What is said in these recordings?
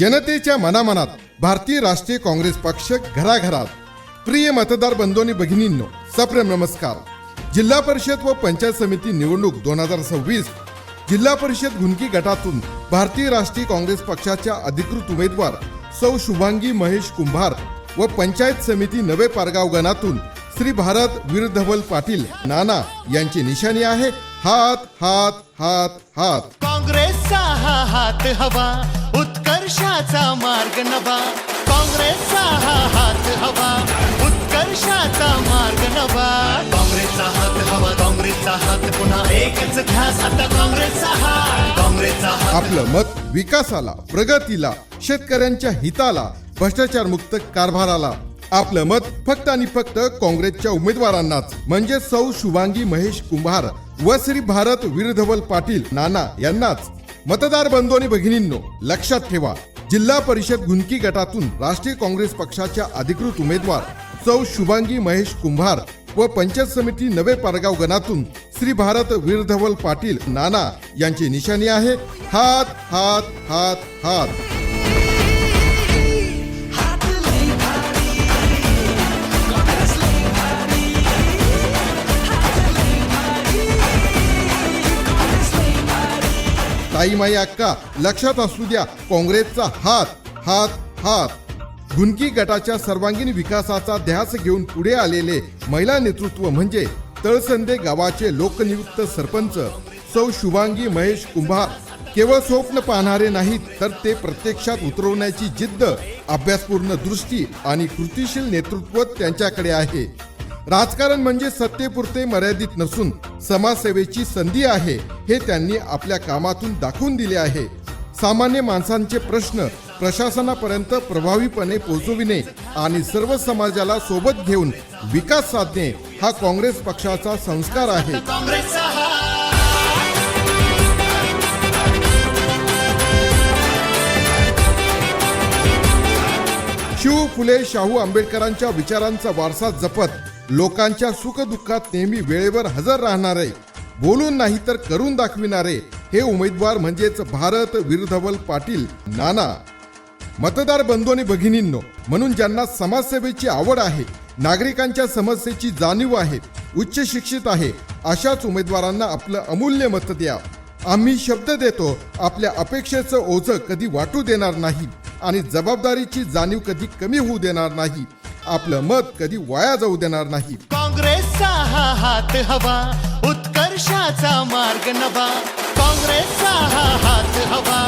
जनतेच्या मनामनात भारतीय राष्ट्रीय काँग्रेस पक्ष घराघरात. प्रिय मतदार बंधूंनी भगिनींनो सप्रेम नमस्कार. जिल्हा परिषद व पंचायत समिती निवडणूक दोन हजार सव्वीस जिल्हा परिषद घुनकी गटातून भारतीय राष्ट्रीय काँग्रेस पक्षाच्या अधिकृत उमेदवार सौ शुभांगी महेश कुंभार व पंचायत समिती नवे पारगाव गणातून श्री भारत वीरधवल पाटील नाना यांची निशाणी आहे. हात हात हात हात. काँग्रेसचा हा हात हवा. उत्कर्षाचा मार्ग नवा. काँग्रेसचा हा हात हवा. उत्कर्षाचा मार्ग नवा. काँग्रेसचा हात हवा काँग्रेसचा हात पुन्हा एकच ध्यास आता काँग्रेसचा हा. काँग्रेसचा आपलं मत विकासाला प्रगतीला शेतकऱ्यांच्या हिताला भ्रष्टाचार मुक्त कारभाराला. आपलं मत फक्त आणि फक्त काँग्रेसच्या उमेदवारांनाच. म्हणजे सौ शुभांगी महेश कुंभार व श्री भारत वीरधवल पाटील नाना यांनाच. मतदार बंधू आणि भगिनींनो लक्षात ठेवा जिल्हा परिषद गुंकी गटातून राष्ट्रीय काँग्रेस पक्षाच्या अधिकृत उमेदवार चौ शुभांगी महेश कुंभार व पंचायत समिती नवे पारगाव गणातून श्री भारत वीरधवल पाटील नाना यांची निशाणी आहे. हात हात हात हात. ताई माई अक्का लक्षात असू द्या काँग्रेसचा हात हात हात. गुंकी गटाच्या सर्वांगीण विकासाचा ध्यास घेऊन पुढे आलेले महिला नेतृत्व म्हणजे तळसंदे गावाचे लोकनियुक्त सरपंच सौ शुभांगी महेश कुंभार. केवळ स्वप्न पाहणारे नाहीत तर ते प्रत्यक्षात उतरवण्याची जिद्द अभ्यासपूर्ण दृष्टी आणि कृतिशील नेतृत्व त्यांच्याकडे आहे. राजकारण म्हणजे सत्तेपुरते मर्यादित नसून समाजसेवेची संधी आहे. हे त्यांनी आपल्या कामातून दाखवून दिले आहे. सामान्य माणसांचे प्रश्न प्रशासनापर्यंत प्रभावीपणे पोहोचविणे आणि सर्व समाजाला सोबत घेऊन विकास साधणे हा काँग्रेस पक्षाचा संस्कार आहे. शिव फुले शाहू आंबेडकरांच्या विचारांचा वारसा जपत लोकांच्या सुखदुःखात नेहमी वेळेवर हजर राहणार. आहे बोलून नाही तर करून दाखविणारे. हे उमेदवार म्हणजेच भारत वीरधवल पाटील नाना. मतदार बंधू आणि भगिनींनो म्हणून ज्यांना समाजसेवेची आवड आहे नागरिकांच्या समस्येची जाणीव आहे उच्च शिक्षित आहे अशाच उमेदवारांना आपलं अमूल्य मत द्या. आम्ही शब्द देतो आपल्या अपेक्षेचं ओझं कधी वाटू देणार नाही आणि जबाबदारीची जाणीव कधी कमी होऊ देणार नाही. आपलं मत कधी वाया जाऊ देणार नाही. काँग्रेसचा हा हात हवा उत्कर्षाचा मार्ग नवा. काँग्रेसचा हा हात हवा.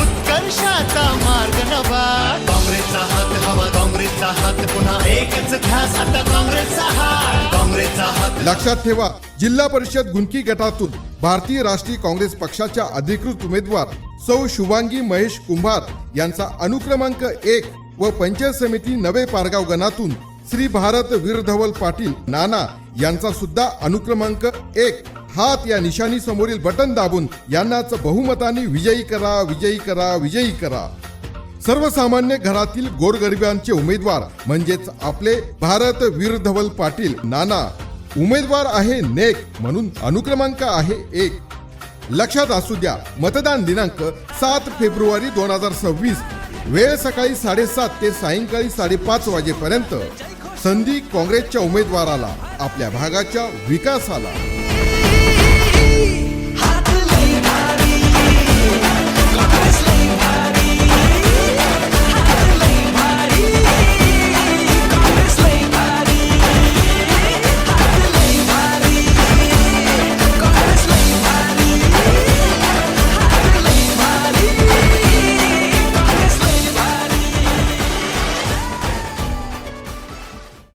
उत्कर्षाचा मार्ग नवा. काँग्रेसचा हात हवा काँग्रेसचा हात पुन्हा एकच ध्यास आता काँग्रेसचा हात काँग्रेसचा हात. लक्षात ठेवा जिल्हा परिषद गुंकी गटातून भारतीय राष्ट्रीय काँग्रेस पक्षाच्या अधिकृत उमेदवार सौ शुभांगी महेश कुंभार यांचा अनुक्रमांक एक व पंचायत समिती नवे पारगाव गणातून श्री भारत वीरधवल पाटील नाना यांचा सुद्धा अनुक्रमांक एक. हात या निशाणी समोरील बटन दाबून यांनाच बहुमताने विजयी करा विजयी करा विजयी करा. सर्वसामान्य घरातील गोरगरिबांचे उमेदवार म्हणजेच आपले भारत वीर धवल पाटील नाना उमेदवार आहे नेक म्हणून अनुक्रमांक आहे एक. लक्षात असू द्या मतदान दिनांक सात फेब्रुवारी दोन हजार सव्वीस वेळ सकाळी साडेसात ते सायंकाळी साडेपाच वाजेपर्यंत. संधी काँग्रेसच्या उमेदवाराला आपल्या भागाच्या विकासाला.